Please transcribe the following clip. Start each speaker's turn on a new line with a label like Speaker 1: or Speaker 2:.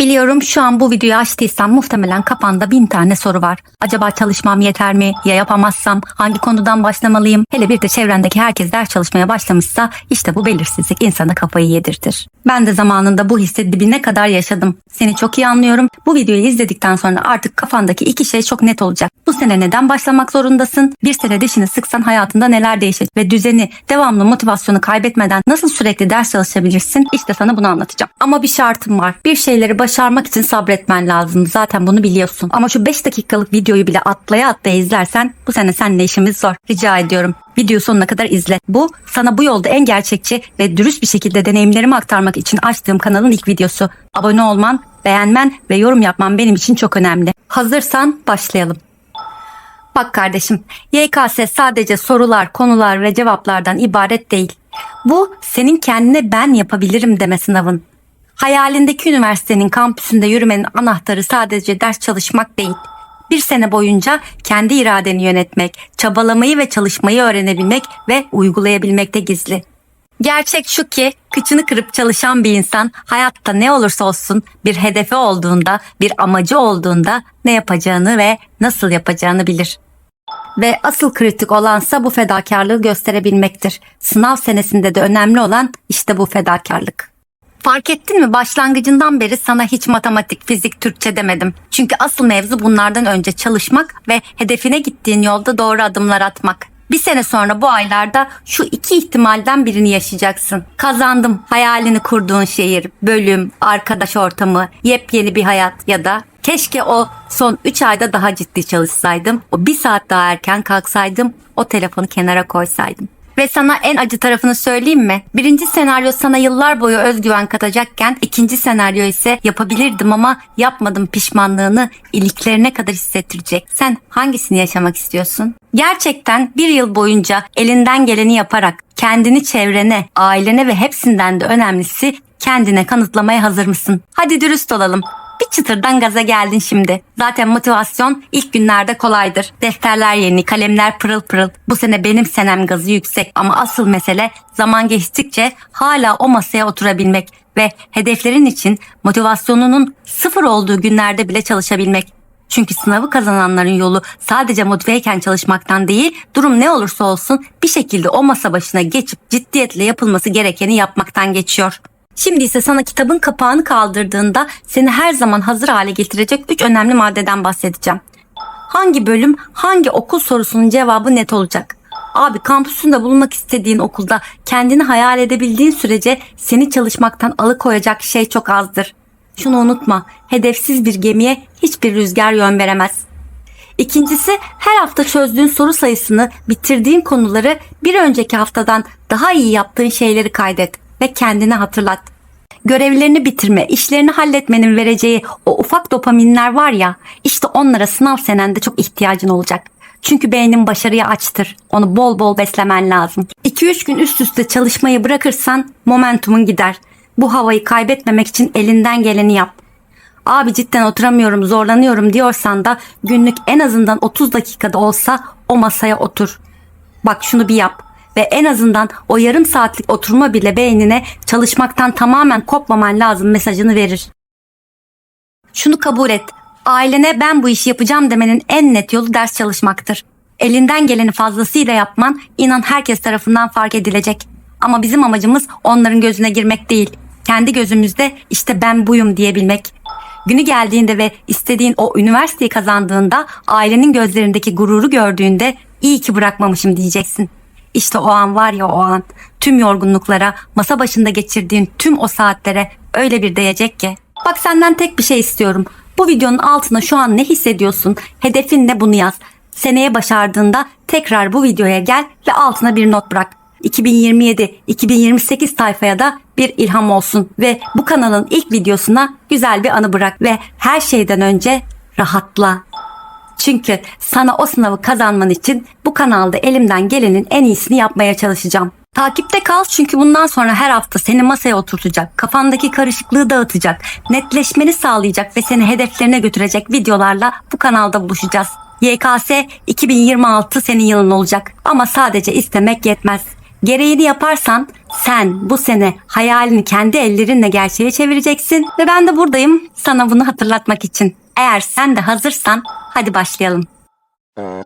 Speaker 1: Biliyorum şu an bu videoyu açtıysan muhtemelen kafanda bin tane soru var. Acaba çalışmam yeter mi? Ya yapamazsam? Hangi konudan başlamalıyım? Hele bir de çevrendeki herkes ders çalışmaya başlamışsa işte bu belirsizlik insana kafayı yedirtir. Ben de zamanında bu hissi dibine kadar yaşadım. Seni çok iyi anlıyorum. Bu videoyu izledikten sonra artık kafandaki iki şey çok net olacak. Bu sene neden başlamak zorundasın? Bir sene dişini sıksan hayatında neler değişir? Ve düzeni, devamlı motivasyonu kaybetmeden nasıl sürekli ders çalışabilirsin? İşte sana bunu anlatacağım. Ama bir şartım var. Bir şeyleri başarmak için sabretmen lazım. Zaten bunu biliyorsun. Ama şu 5 dakikalık videoyu bile atlaya atlaya izlersen bu sene seninle işimiz zor. Rica ediyorum. Videoyu sonuna kadar izle. Bu sana bu yolda en gerçekçi ve dürüst bir şekilde deneyimlerimi aktarmak için açtığım kanalın ilk videosu. Abone olman, beğenmen ve yorum yapman benim için çok önemli. Hazırsan başlayalım. Bak kardeşim, YKS sadece sorular, konular ve cevaplardan ibaret değil. Bu senin kendine ben yapabilirim deme sınavın. Hayalindeki üniversitenin kampüsünde yürümenin anahtarı sadece ders çalışmak değil. Bir sene boyunca kendi iradeni yönetmek, çabalamayı ve çalışmayı öğrenebilmek ve uygulayabilmekte gizli. Gerçek şu ki kıçını kırıp çalışan bir insan hayatta ne olursa olsun bir hedefi olduğunda, bir amacı olduğunda ne yapacağını ve nasıl yapacağını bilir. Ve asıl kritik olansa bu fedakarlığı gösterebilmektir. Sınav senesinde de önemli olan işte bu fedakarlık. Fark ettin mi başlangıcından beri sana hiç matematik, fizik, Türkçe demedim. Çünkü asıl mevzu bunlardan önce çalışmak ve hedefine gittiğin yolda doğru adımlar atmak. Bir sene sonra bu aylarda şu iki ihtimalden birini yaşayacaksın. Kazandım hayalini kurduğun şehir, bölüm, arkadaş ortamı, yepyeni bir hayat ya da keşke o son 3 ayda daha ciddi çalışsaydım. O bir saat daha erken kalksaydım, o telefonu kenara koysaydım. Ve sana en acı tarafını söyleyeyim mi? Birinci senaryo sana yıllar boyu özgüven katacakken ikinci senaryo ise yapabilirdim ama yapmadım pişmanlığını iliklerine kadar hissettirecek. Sen hangisini yaşamak istiyorsun? Gerçekten bir yıl boyunca elinden geleni yaparak kendini çevrene, ailene ve hepsinden de önemlisi kendine kanıtlamaya hazır mısın? Hadi dürüst olalım. Bir çıtırdan gaza geldin şimdi. Zaten motivasyon ilk günlerde kolaydır. Defterler yeni, kalemler pırıl pırıl. Bu sene benim senem gazı yüksek ama asıl mesele zaman geçtikçe hala o masaya oturabilmek ve hedeflerin için motivasyonunun sıfır olduğu günlerde bile çalışabilmek. Çünkü sınavı kazananların yolu sadece motiveyken çalışmaktan değil, durum ne olursa olsun bir şekilde o masa başına geçip ciddiyetle yapılması gerekeni yapmaktan geçiyor. Şimdi ise sana kitabın kapağını kaldırdığında seni her zaman hazır hale getirecek 3 önemli maddeden bahsedeceğim. Hangi bölüm, hangi okul sorusunun cevabı net olacak. Abi kampüsünde bulunmak istediğin okulda kendini hayal edebildiğin sürece seni çalışmaktan alıkoyacak şey çok azdır. Şunu unutma, hedefsiz bir gemiye hiçbir rüzgar yön veremez. İkincisi her hafta çözdüğün soru sayısını, bitirdiğin konuları bir önceki haftadan daha iyi yaptığın şeyleri kaydet ve kendine hatırlat. Görevlerini bitirme, işlerini halletmenin vereceği o ufak dopaminler var ya, işte onlara sınav senende çok ihtiyacın olacak. Çünkü beynin başarıya açtır. Onu bol bol beslemen lazım. 2-3 gün üst üste çalışmayı bırakırsan momentumun gider. Bu havayı kaybetmemek için elinden geleni yap. Abi cidden oturamıyorum, zorlanıyorum diyorsan da günlük en azından 30 dakikada olsa o masaya otur. Bak şunu bir yap ve en azından o yarım saatlik oturma bile beynine çalışmaktan tamamen kopmaman lazım mesajını verir. Şunu kabul et. Ailene ben bu işi yapacağım demenin en net yolu ders çalışmaktır. Elinden geleni fazlasıyla yapman inan herkes tarafından fark edilecek. Ama bizim amacımız onların gözüne girmek değil. Kendi gözümüzde işte ben buyum diyebilmek. Günü geldiğinde ve istediğin o üniversiteyi kazandığında ailenin gözlerindeki gururu gördüğünde iyi ki bırakmamışım diyeceksin. İşte o an var ya o an tüm yorgunluklara, masa başında geçirdiğin tüm o saatlere öyle bir değecek ki. Bak senden tek bir şey istiyorum. Bu videonun altına şu an ne hissediyorsun? Hedefin ne bunu yaz. Seneye başardığında tekrar bu videoya gel ve altına bir not bırak. 2027-2028 tayfaya da bir ilham olsun ve bu kanalın ilk videosuna güzel bir anı bırak ve her şeyden önce rahatla. Çünkü sana o sınavı kazanman için bu kanalda elimden gelenin en iyisini yapmaya çalışacağım. Takipte kal çünkü bundan sonra her hafta seni masaya oturtacak, kafandaki karışıklığı dağıtacak, netleşmeni sağlayacak ve seni hedeflerine götürecek videolarla bu kanalda buluşacağız. YKS 2026 senin yılın olacak ama sadece istemek yetmez. Gereğini yaparsan Sen bu sene hayalini kendi ellerinle gerçeğe çevireceksin ve ben de buradayım sana bunu hatırlatmak için. Eğer sen de hazırsan Hadi başlayalım. Ee,